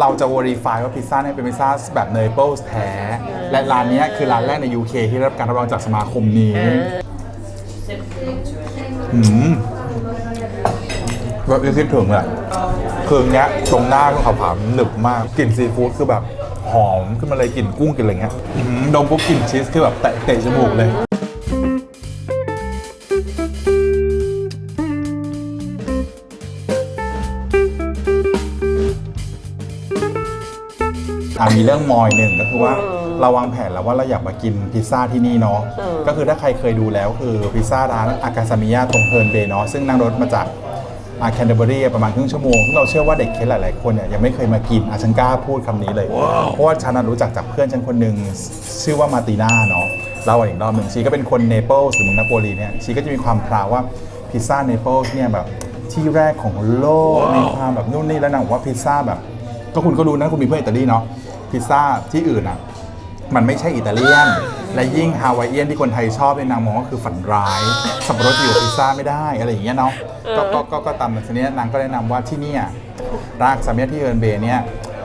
เราจะ verify ว่าพิซซ่าเนี่ยเป็นพิซซ่าแบบเนเปิลส์แท้ และร้านเนี้ยคือร้านแรกใน UK ที่ได้รับการรับรองจากสมาคมนี้อืมแบบคิดถึงเลยคือเนี้ยตรงหน้าก็ขาวๆหนึบมากกลิ่นซีฟู้ดคือแบบหอมขึ้นมาเลยกลิ่นกุ้งกลิ่นอะไรเงี้ยดมปุ๊บกลิ่นชีสคือแบบแตะเตะจมูกเลย อะมีเรื่องมอยหนึ่งก็คือว่าเราวางแผนแล้วว่าเราอยากมากินพิซซ่าที่นี่เนาะก็คือถ้าใครเคยดูแล้วคือพิซซ่าร้านอากาซามิยาตรงเพลินเบย์เนาะซึ่งนั่งรถมาจากอาแคนเดอร์เบอรี่ประมาณครึ่งชั่วโมงซึ่งเราเชื่อว่าเด็กเคสหลาย ๆ คนเนี่ยยังไม่เคยมากินอาฉันกล้าพูดคำนี้เลย เพราะว่าฉันน่ะรู้จักจากเพื่อนฉันคนหนึ่งชื่อว่ามาร์ติน่าเนาะเล่าอีกรอบหนึ่งชีก็เป็นคนเนเปิลส์หรือเมืองนาโปลีเนี่ยชีก็จะมีความพราวว่าพิซซ่าเนเปิลส์เนี่ยแบบที่แรกของโลกมีความแบบนู่นนี่แล้วนางบอกว่าพิซซ่าแบบก็คุณก็รู้นะคุณมีเพื่อนอิตาลีเนาะ พิซซ่าที่อื่นอะมันไม่ใช่อิตาเลียน และยิ่งฮาวายเอียนที่คนไทยชอบเนี่ยนางมองว่าคือฝันร้าย สับปะรดอยู่กับพิซซ่าไม่ได้อะไรอย่างเงี้ยเนาะก็ก็ก็ก็ตามแบบนี้นางก็แนะนำว่าที่เนี่ยรากสามเนียที่เอิร์นเบย์เนี่ย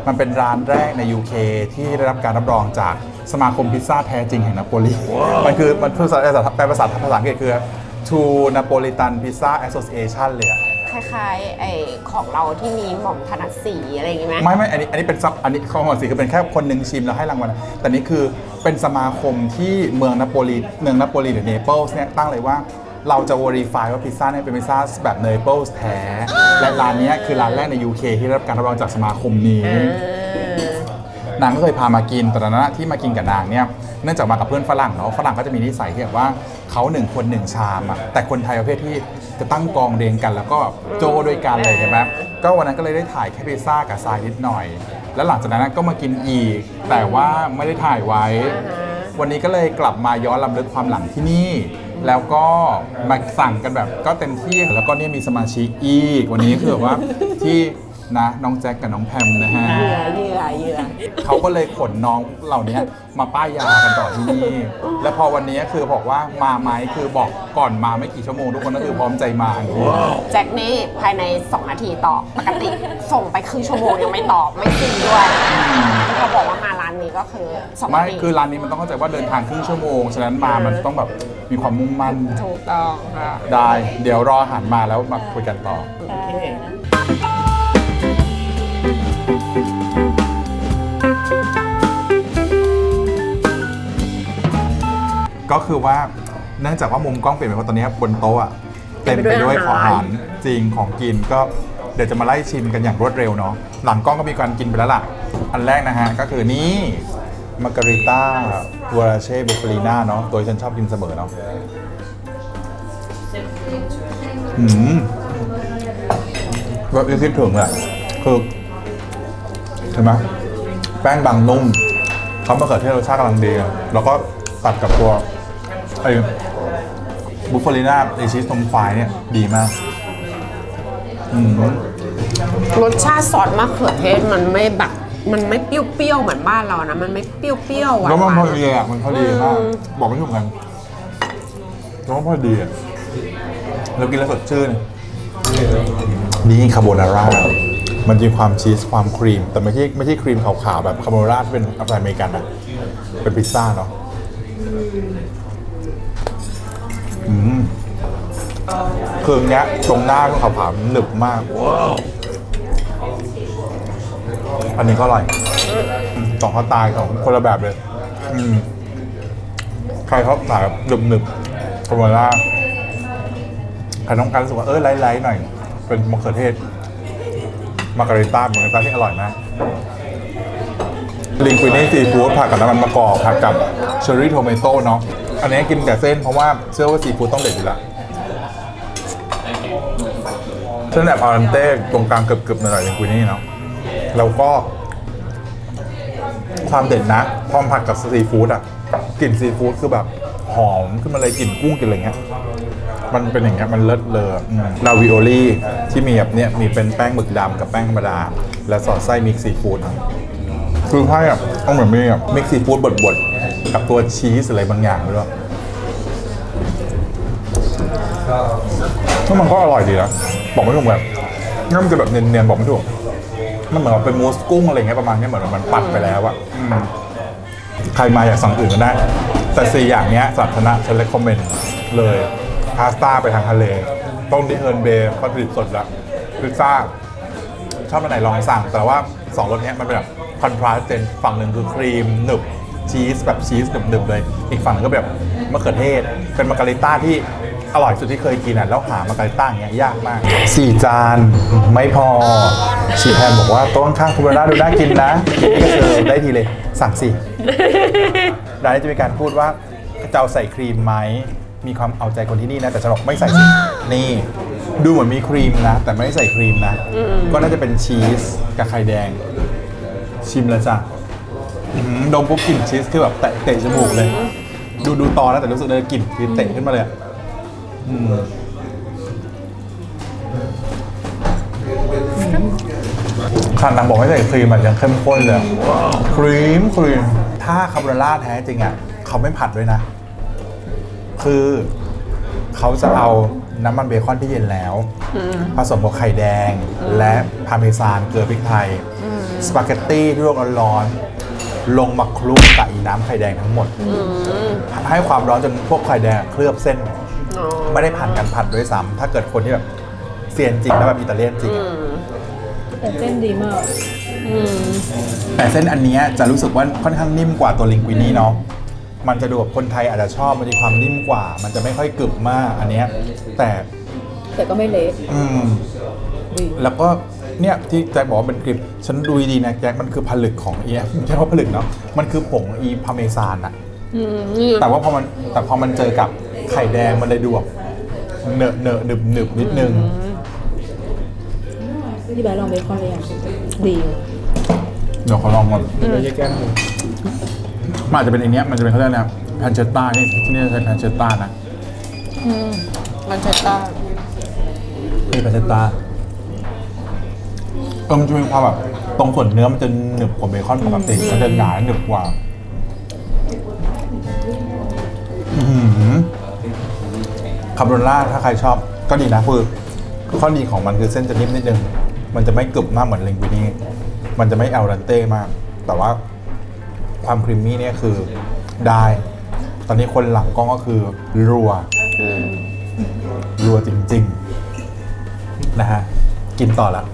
มันเป็นร้านแรกใน UK ที่ได้รับการรับรองจากสมาคมพิซซ่าแท้จริงแห่งนาโปลีมันคือมันคือภาษาแปลภาษาภาษาอังกฤษคือ True Napolitan Pizza Association เลยอะ คล้ายๆไอ้ของเราที่มีหม่อมถนัดสีอะไรอย่างงี้ไหม ไม่ไม่อันนี้อันนี้เป็นซับอันนี้ข้อมูลสิคือเป็นแค่คนหนึ่งชิมแล้วให้รางวัลนะแต่นี่คือเป็นสมาคมที่เมืองนาโปลีเมืองนาโปลีหรือเนเปิลส์เนี่ยตั้งเลยว่าเราจะ verify ว่าพิซซ่าเนี่ยเป็นพิซซ่าแบบเนเปิลส์แท้ และร้านเนี้ยคือร้านแรกใน UK ที่ได้รับการรับรองจากสมาคมนี้ นางก็เคยพามากินแต่ตอนนั้นที่มากินกับนางเนี่ยเนื่องจากมากับเพื่อนฝรั่งเนาะฝรั่งก็จะมีนิสัยที่แบบว่าเขาหนึ่งคนหนึ่งชามอะแต่คนไทยประเภทที่จะตั้งกองเรียงกันแล้วก็โจด้วยกันเลยใช่ไหมก็วันนั้นก็เลยได้ถ่ายแค่พิซซ่ากับทรายนิดหน่อย แล้วหลังจากนั้นก็มากินอีก แต่ว่าไม่ได้ถ่ายไว้ วันนี้ก็เลยกลับมาย้อนลำลึกความหลังที่นี่ แล้วก็มาสั่งกันแบบก็เต็มที่แล้วก็เนี่ยมีสมาชิกอีก วันนี้คือแบบว่าที่นะน้องแจ็คกับน้องแพมนะฮะ เหยื่อเหยื่อ เหยื่อเขาก็เลยขนน้องเหล่านี้มาป้ายยากันต่อที่นี่ แล้วพอวันนี้คือบอกว่ามาไหมคือบอกก่อนมาไม่กี่ชั่วโมงทุกคนก็คือพร้อมใจมาอย่างนี้แจ็คนี่ภายใน 2 นาทีตอบปกติส่งไปครึ่งชั่วโมงยังไม่ตอบไม่จริงด้วยที่เขาบอกว่ามาร้านนี้ก็คือ2ไม่นาทีคือร้านนี้มันต้องเข้าใจว่าเดินทางครึ่งชั่วโมง ฉะนั้นมามันต้องแบบมีความมุ่งมั่น ถูกต้องค่ะ ได้ เดี๋ยวรออาหารมาแล้วมาคุยกันต่อ โอเค คือว่าเนื่องจากว่ามุมกล้องเปลี่ยนไปเพราะตอนนี้บนโต๊ะอะเต็มไปด้วยของอาหารจริงของกินก็เดี๋ยวจะมาไล่ชิมกันอย่างรวดเร็วเนาะหลังกล้องก็มีการกินไปแล้วล่ะ อันแรกนะฮะก็คือนี่มาการิต้าวราเช่บุฟลีน่าเนาะตัวฉันชอบกินเสมอเนาะอืมแบบที่คิดถึงอะคือเห็นไหมแป้งบางนุ่มเขามะเขือเทศรสชาติกำลังดี แล้วก็ตัดกับตัว ไอ้บุฟเฟลิน่าไอชีสนมควายเนี่ยดีมากอืมรสชาติซอสมะเขือเทศมันไม่แบบมันไม่เปรี้ยวๆเหมือนบ้านเรานะ มันไม่เปรี้ยวๆหวานแล้วมันพอๆดีอะมันพอดีมากบอกไม่ถูกกันแล้วมันพอดีอะแล้วกินแล้วสดชื่นนี่คาโบนาร่ามันมีความชีสความครีม แต่ไม่ใช่ไม่ใช่ครีมขาวๆแบบคาโบนาร่าที่เป็นอัฟอเมริกันอะเป็นพิซซ่าเนาะ อืมเครื่องเนี้ยตรงหน้าก็ขาวๆหนึบมาก อันนี้ก็อร่อยอืมสองข้าวตายของคนละแบบเลย อืมใครเขาสายแบบหนึบหนึบๆคาโบนาร่าใครต้องการรู้สึกว่าเออไลท์ๆหน่อย เป็นมะเขือเทศมาการิต้ามาการิต้าที่อร่อยมาก ลิงกุินี่ซีฟู้ดผัดกับน้ำมันมะกอกผัดกับเชอร์รี่โทเมโต้เนาะอันนี้กินกับเส้นเพราะว่าเชื่อว่าซีฟู้ดต้องเด็ดอยู่ละเส้นแบบอารันเต้ตรงกลางเกือบๆหน่อยๆลิงกุินี่เนาะแล้วก็ ความเด่นนะพร้อมผัดกับซีฟู้ดอะกลิ่นซีฟู้ดคือแบบหอมขึ้นมาเลยกลิ่นกุ้งกลิ่นอะไรเงี้ยมันเป็นอย่างเงี้ยมันเลิศเลยลาวิโอลี่ที่มีแบบเนี้ยมีเป็นแป้งหมึกดำกับแป้งธรรมดา และสอดไส้มิกซ์ซีฟู้ด คือให้อะต้องเหมือนมีอะมิกซ์ซีฟู้ดบดๆ กับตัวชีสอะไรบางอย่างด้วยแล้วมันก็อร่อยดีนะ บอกไม่ถูกแบบงั้นมันจะแบบเนียนๆ บอกไม่ถูก มันเหมือนกับเป็นมูสกุ้งอะไรเงี้ยประมาณเนี้ยเหมือนมันปัดไปแล้วอะอืมใครมาอยากสั่งอื่นก็ได้ แต่สี่อย่างเนี้ยสัตนะฉันเลคคอมเมนต์เลยพาสต้าไปทางทะเล ต้มดิเฮิร์นเบย์วัตถุดิบสดละพิซซ่า ชอบอันไหนลองสั่ง แต่ว่าสองรสเนี้ยมันเป็นแบบคอนทราสต์เจนฝั่งหนึ่งคือครีมหนึบชีสแบบชีสหนึบๆเลย อีกฝั่งหนึงก็แบบมะเขือเทศ เป็นมาการิต้าที่อร่อยสุดที่เคยกินอะแล้วหามาการิต้าอย่างเงี้ยยากมากสี่จานไม่พอชีแพนบอกว่าโต๊ะข้างๆคุณเบลล่าดูน่ากินนะกินนี่ก็คือได้ทีเลยสั่งสิร้านนี้จะมีการพูดว่าจะเอาใส่ครีมไหมมีความเอาใจคนที่นี่นะแต่ฉันบอกไม่ใส่สินี่ ดูเหมือนมีครีมนะ แต่ไม่ได้ใส่ครีมนะ ก็น่าจะเป็นชีสกับไข่แดง ชิมแล้วจ้ะอื้อหือดมปุ๊บกลิ่นชีสคือแบบเตะเตะจมูกเลย ดูดูตอนแล้วแต่รู้สึกเลยกลิ่นคือเตะขึ้นมาเลยอะอืมขนาดนางบอกไม่ใส่ครีมมันยังเข้มข้นเลยอะครีมครีมถ้าคาโบนาร่าแท้จริงอะ เขาไม่ผัดด้วยนะ คือเขาจะเอา น้ำมันเบคอนที่เย็นแล้ว ผสมกับไข่แดง และพาร์เมซานเกลือพริกไทย สปาเกตตี้ที่ลวกร้อนๆลงมาคลุกกับอีน้ำไข่แดงทั้งหมด ให้ความร้อนจนพวกไข่แดงเคลือบเส้นอ๋อไม่ได้ผ่านการผัดด้วยซ้ำถ้าเกิดคนที่แบบเซียนจริงแล้วแบบอิตาเลียนจริงอะแต่เส้นดีมาก แต่เส้นอันเนี้ยจะรู้สึกว่าค่อนข้างนิ่มกว่าตัวลิงกุินี่เนาะ มันจะดูแบบคนไทยอาจจะชอบมันมีความนิ่มกว่า มันจะไม่ค่อยกรึบมากอันเนี้ยแต่แต่ก็ไม่เละอืมดีแล้วก็เนี่ยที่แจ็คบอกว่าเป็นกริบฉันดูดีๆนะแจ็คมันคือผลึกของอีไม่ใช่ว่าผลึกเนาะมันคือผงอีพาเมซานอะอืมนี่แต่ว่าพอมันแต่พอมันเจอกับไข่แดงมันเลยดูแบบเนอะเนอะหนึบหนึบนิดนึง พี่แบร์ลองเบคอนเลยอะดี เดี๋ยวขอลองก่อนไม่ใช่แก้มห มูมันอาจจะเป็นอันเนี้ยมันจะเป็นเขาเรียกอะไรนะแพนเชตต้านี่ที่นี่ใช้แพนเชตต้านะมันเชสต้านี่แพนเชตต้าเออมันจะมีความแบบตรงส่วนเนื้อมันจะหนึบกว่าเบคอนปกติมันจะหนาหนึบกว่าอื้อหือคาโบนาร่าถ้าใครชอบก็ดีนะคือข้อดีของมันคือเส้นจะนิ่มนิดนึง มันจะไม่กรึบมากเหมือนลิงกุินี่มันจะไม่เอลดันเต้มาก แต่ว่า ความครีมมี่เนี่ยคือได้ ตอนนี้คนหลังกล้องก็คือรัวรัวจริง ๆ นะฮะ กินต่อแล้ว